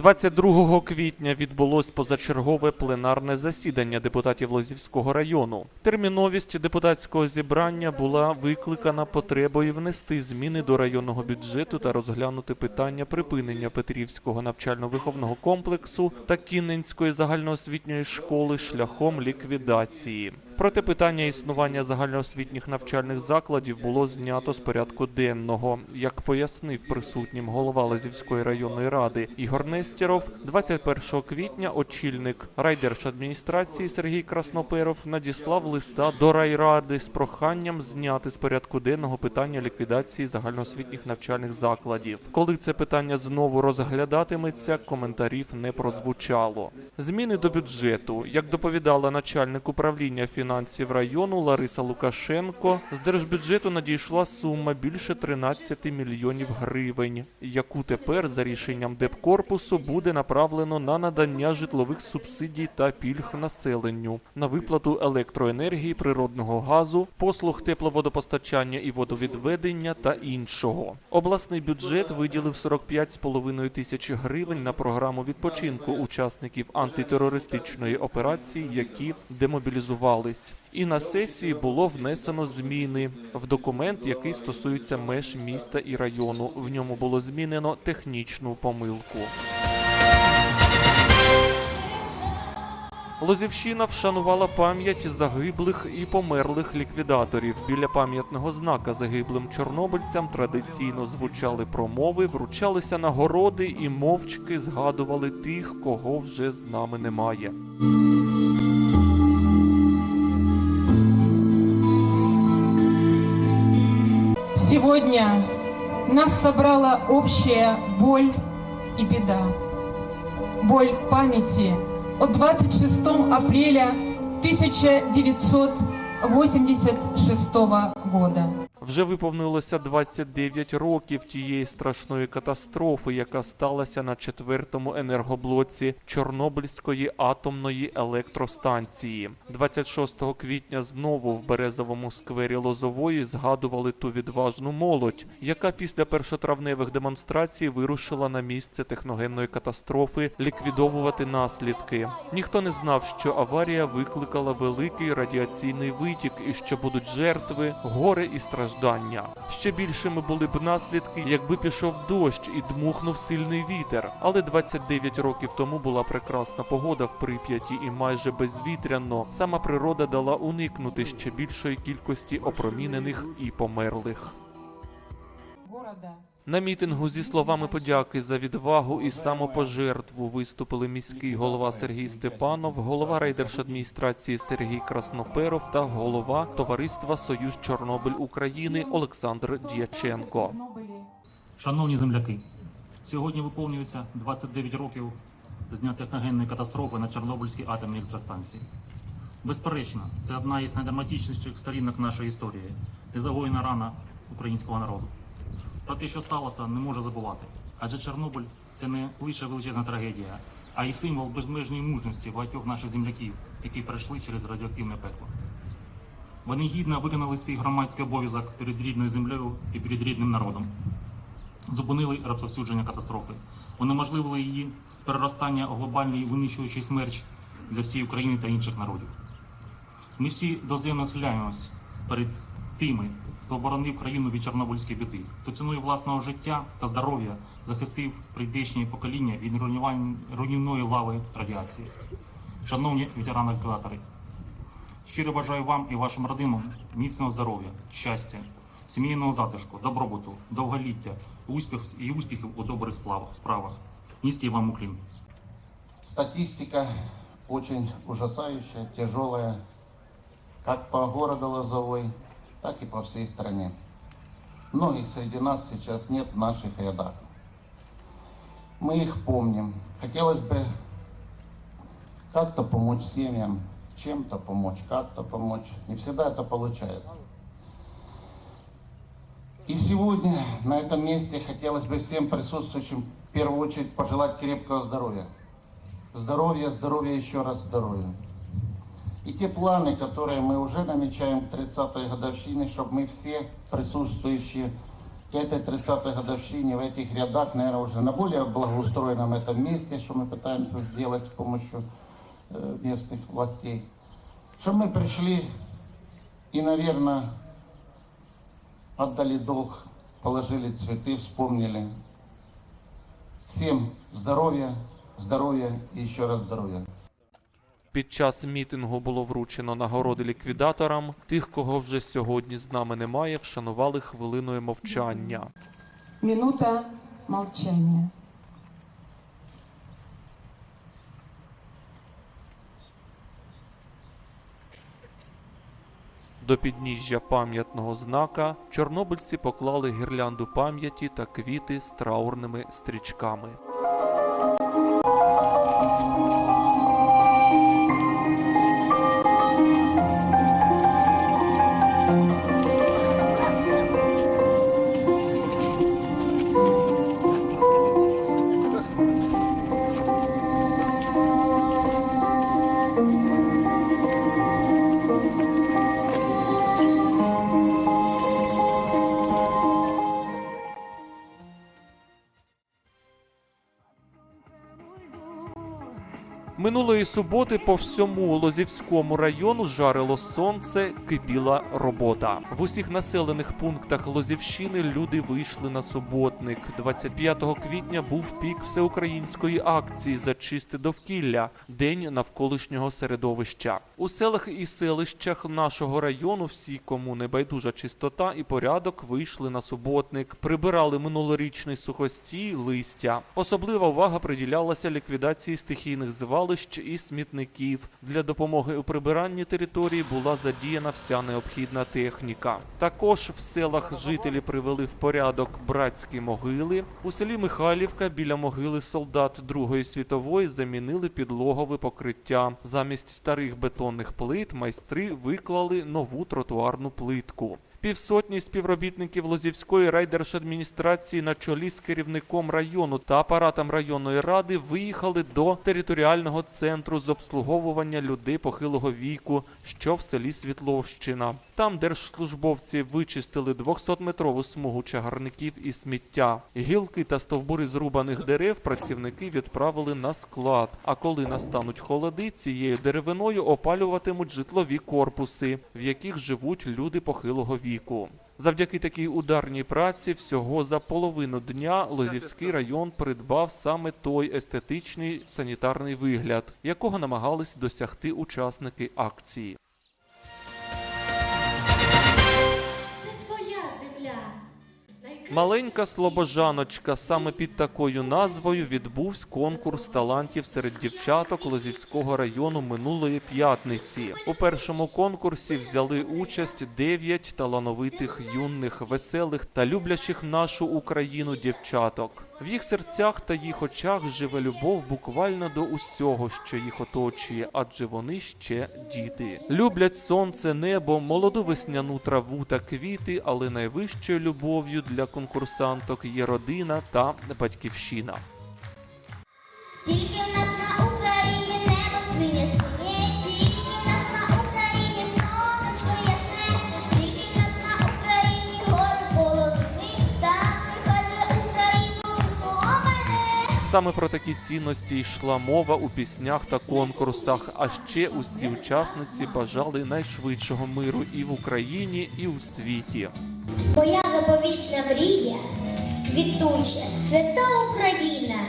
22 квітня відбулось позачергове пленарне засідання депутатів Лозівського району. Терміновість депутатського зібрання була викликана потребою внести зміни до районного бюджету та розглянути питання припинення Петрівського навчально-виховного комплексу та Кінненської загальноосвітньої школи шляхом ліквідації. Проте питання існування загальноосвітніх навчальних закладів було знято з порядку денного. Як пояснив присутнім голова Лазівської районної ради Ігор Нестєров, 21 квітня очільник райдержадміністрації Сергій Красноперов надіслав листа до райради з проханням зняти з порядку денного питання ліквідації загальноосвітніх навчальних закладів. Коли це питання знову розглядатиметься, коментарів не прозвучало. Зміни до бюджету, як доповідала начальник управління фінансів району Лариса Лукашенко, з держбюджету надійшла сума більше 13 мільйонів гривень, яку тепер за рішенням депкорпусу буде направлено на надання житлових субсидій та пільг населенню, на виплату електроенергії, природного газу, послуг тепловодопостачання і водовідведення та іншого. Обласний бюджет виділив 45,5 тисяч гривень на програму відпочинку учасників антитерористичної операції, які демобілізувались. І на сесії було внесено зміни в документ, який стосується меж міста і району. В ньому було змінено технічну помилку. Лозівщина вшанувала пам'ять загиблих і померлих ліквідаторів. Біля пам'ятного знака загиблим чорнобильцям традиційно звучали промови, вручалися нагороди і мовчки згадували тих, кого вже з нами немає. Сегодня нас собрала общая боль и беда. Боль памяти о 26 апреля 1986 года. Вже виповнилося 29 років тієї страшної катастрофи, яка сталася на четвертому енергоблоці Чорнобильської атомної електростанції. 26 квітня знову в березовому сквері Лозової згадували ту відважну молодь, яка після першотравневих демонстрацій вирушила на місце техногенної катастрофи ліквідовувати наслідки. Ніхто не знав, що аварія викликала великий радіаційний витік і що будуть жертви, горе і страждання. Ще більшими були б наслідки, якби пішов дощ і дмухнув сильний вітер. Але 29 років тому була прекрасна погода в Прип'яті і майже безвітряно. Сама природа дала уникнути ще більшої кількості опромінених і померлих. Города. На мітингу зі словами подяки за відвагу і самопожертву виступили міський голова Сергій Степанов, голова райдержадміністрації Сергій Красноперов та голова товариства Союз Чорнобиль України Олександр Дяченко. Шановні земляки, сьогодні виповнюється 29 років з дня техногенної катастрофи на Чорнобильській атомній електростанції. Безперечно, це одна із найдраматичніших сторінок нашої історії і загоєна рана українського народу. Про те, що сталося, не може забувати. Адже Чорнобиль це не лише величезна трагедія, а й символ безмежної мужності багатьох наших земляків, які пройшли через радіоактивне пекло. Вони гідно виконали свій громадський обов'язок перед рідною землею і перед рідним народом зупинили розповсюдження катастрофи, унеможливили її переростання у глобальний винищуючий смерч для всієї України та інших народів. Ми всі доземно схиляємось перед тими, хто оборонив країну від Чорнобильської біди, хто ціною власного життя та здоров'я захистив прийдешні покоління від руйнівної лави радіації. Шановні ветерани-ліквідатори, Щиро бажаю вам і вашим родинам міцного здоров'я, щастя, сімейного затишку, добробуту, довголіття, успіх і успіхів у добрих справах. Низький вам уклін. Статистика очень ужасающая, тяжелая, как по городу Лозовой, так и по всей стране. Многих среди нас сейчас нет в наших рядах. Мы их помним. Хотелось бы как-то помочь семьям, чем-то помочь, как-то помочь. Не всегда это получается. И сегодня на этом месте хотелось бы всем присутствующим в первую очередь пожелать крепкого здоровья. Здоровья, здоровья, еще раз здоровья. И те планы, которые мы уже намечаем к 30-й годовщине, чтобы мы все присутствующие к этой 30-й годовщине в этих рядах, наверное, уже на более благоустроенном этом месте, что мы пытаемся сделать с помощью э, местных властей, что мы пришли и, наверное, отдали долг, положили цветы, вспомнили. Всем здоровья, здоровья и еще раз здоровья. Під час мітингу було вручено нагороди ліквідаторам. Тих, кого вже сьогодні з нами немає, вшанували хвилиною мовчання. Минута молчания. До підніжжя пам'ятного знака чорнобильці поклали гірлянду пам'яті та квіти з траурними стрічками. Минулої суботи по всьому Лозівському району жарило сонце, кипіла робота. В усіх населених пунктах Лозівщини люди вийшли на суботник. 25 квітня був пік всеукраїнської акції Зачисти довкілля день навколишнього середовища. У селах і селищах нашого району всі, кому не байдужа чистота і порядок, вийшли на суботник, прибирали минулорічний сухостій, листя. Особлива увага приділялася ліквідації стихійних звалищ і смітників. Для допомоги у прибиранні території була задіяна вся необхідна техніка. Також в селах жителі привели в порядок братські могили. У селі Михайлівка біля могили солдат Другої світової замінили підлогове покриття. Замість старих бетонних плит майстри виклали нову тротуарну плитку. Півсотні співробітників Лозівської райдержадміністрації на чолі з керівником району та апаратом районної ради виїхали до територіального центру з обслуговування людей похилого віку, що в селі Світловщина. Там держслужбовці вичистили 200-метрову смугу чагарників і сміття. Гілки та стовбури зрубаних дерев працівники відправили на склад. А коли настануть холоди, цією деревиною опалюватимуть житлові корпуси, в яких живуть люди похилого віку. Завдяки такій ударній праці всього за половину дня Лозівський район придбав саме той естетичний санітарний вигляд, якого намагались досягти учасники акції. Маленька слобожаночка. Саме під такою назвою відбувся конкурс талантів серед дівчаток Лозівського району минулої п'ятниці. У першому конкурсі взяли участь дев'ять талановитих юних, веселих та люблячих нашу Україну дівчаток. В їх серцях та їх очах живе любов буквально до усього, що їх оточує, адже вони ще діти. Люблять сонце, небо, молоду весняну траву та квіти, але найвищою любов'ю для конкурсанток є родина та батьківщина. Саме про такі цінності йшла мова у піснях та конкурсах. А ще усі учасниці бажали найшвидшого миру і в Україні, і у світі. Моя заповітна мрія, квітуча, свята Україна,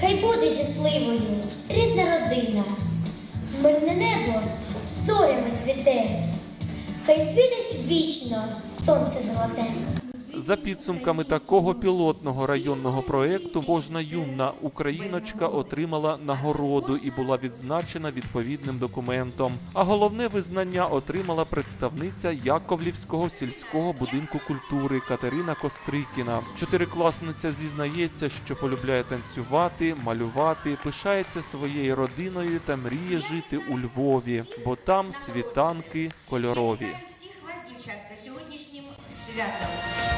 хай буде щасливою, рідна родина, мирне небо зорями цвіте, хай світить вічно сонце золоте. За підсумками такого пілотного районного проекту, кожна юна україночка отримала нагороду і була відзначена відповідним документом. А головне визнання отримала представниця Яковлівського сільського будинку культури Катерина Кострикіна. Чотирикласниця зізнається, що полюбляє танцювати, малювати, пишається своєю родиною та мріє жити у Львові, бо там світанки кольорові. всіх дівчатка, сьогоднішнім святом.